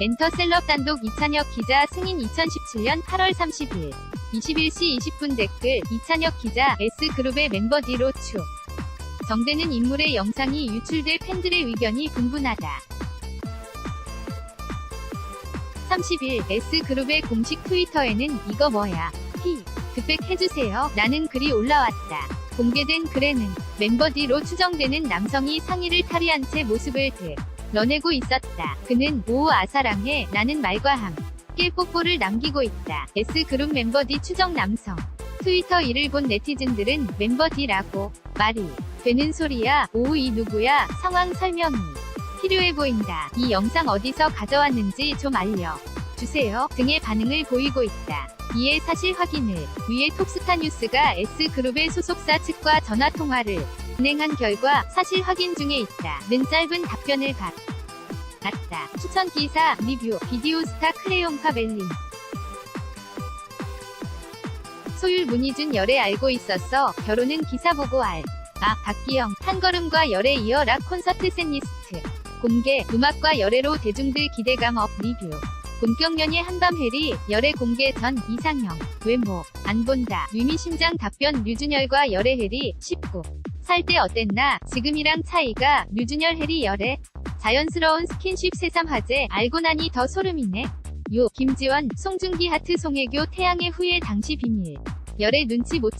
엔터셀럽 단독 이찬혁 기자 승인 2017년 8월 30일 21시 20분 댓글 이찬혁 기자 S그룹의 멤버 D로 추 정되는 인물의 영상이 유출돼 팬들의 의견이 분분하다. 30일 S그룹의 공식 트위터에는 이거 뭐야? 히 급백해주세요. 라는 글이 올라왔다. 공개된 글에는 멤버 D로 추정되는 남성이 상의를 탈의한 채 모습을 드 러내고 있었다. 그는 오후 아사랑해 라는 말과 함께 뽀뽀를 남기고 있다. S그룹 멤버 D 추정 남성. 트위터 이를 본 네티즌들은 멤버 D라고 말이 되는 소리야. 오후 이 누구야? 상황 설명이 필요해 보인다. 이 영상 어디서 가져왔는지 좀 알려 주세요. 등의 반응을 보이고 있다. 이에 사실 확인을 위해 톱스타 뉴스가 S그룹의 소속사 측과 전화 통화를 진행한 결과 사실 확인 중에 있다는 짧은 답변을 받았다. 추천 기사 리뷰 비디오 스타 크레용파 벨린 소율 문희준 열애 알고 있었어. 결혼은 기사 보고 알. 아 박기영. 한걸음과 열애 이어 락 콘서트 셋리스트. 공개. 음악과 열애로 대중들 기대감 업 리뷰. 본격 연예 한밤 해리. 열애 공개 전 이상형. 외모. 안 본다. 유미심장 답변 류준열과 열애 해리. 19 살 때 어땠나? 지금이랑 차이가? 류준열 해리 열애. 자연스러운 스킨십 새삼 화제. 알고 나니 더 소름이네. 요 김지원 송중기 하트 송혜교 태양의 후예 당시 비밀. 열애 눈치 못